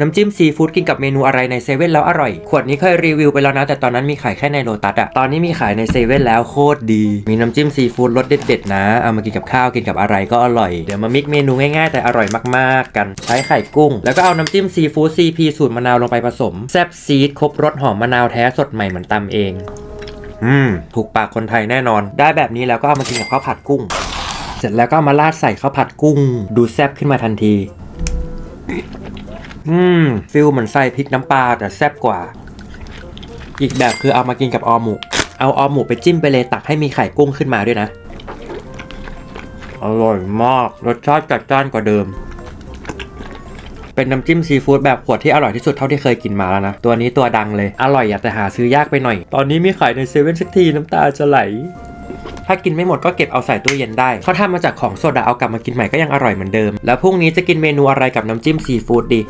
น้ำจิ้มซีฟู้ดกินกับเมนูอะไรในเซเว่นแล้วอร่อย ขวดนี้เคยรีวิวไปแล้วนะ แต่ตอนนั้นมีขายแค่ในโลตัสอะตอนนี้มีขายในเซเว่นแล้วโคตรดี มีน้ำจิ้มซีฟู้ดรสเด็ดๆนะ เอามากินกับข้าวกินกับอะไรก็อร่อย เดี๋ยวมามิกเมนูง่ายๆแต่อร่อยมากๆ กัน ใช้ไข่กุ้ง แล้วก็เอาน้ำจิ้มซีฟู้ดซีพีสูตรมะนาวลงไปผสมแซ่บซีดครบรสหอมมะนาวแท้สดใหม่เหมือนตำเอง อืม ถูกปากคนไทยแน่นอน ได้แบบนี้แล้วก็เอามากินกับข้าวผัดกุ้ง เสร็จแล้วก็มาราดใส่ข้าวผัดกุ้ง ดูแซ่บขึ้นมาทันที อืมฟิลเหมือนใส่พริกน้ำปลาแต่แซ่บกว่า อีกแบบคือเอามากินกับออมหมู เอาออมหมูไปจิ้มไปเลยตักให้มีไข่กุ้งขึ้นมาด้วยนะ อร่อยมาก รสชาติจัดจ้านกว่าเดิม เป็นน้ำจิ้มซีฟู้ดแบบขวดที่อร่อยที่สุดเท่าที่เคยกินมาแล้วนะ ตัวนี้ตัวดังเลย อร่อยอย่าแต่หาซื้อยากไปหน่อย ตอนนี้มีขายในเซเว่นสักทีน้ำตาจะไหล ถ้ากินไม่หมดก็เก็บเอาใส่ตู้เย็นได้ เขาทำมาจากของสดาเอากลับมากินใหม่ก็ยังอร่อยเหมือนเดิม แล้วพรุ่งนี้จะกินเมนูอะไรกับน้ำจิ้มซีฟู้ดดี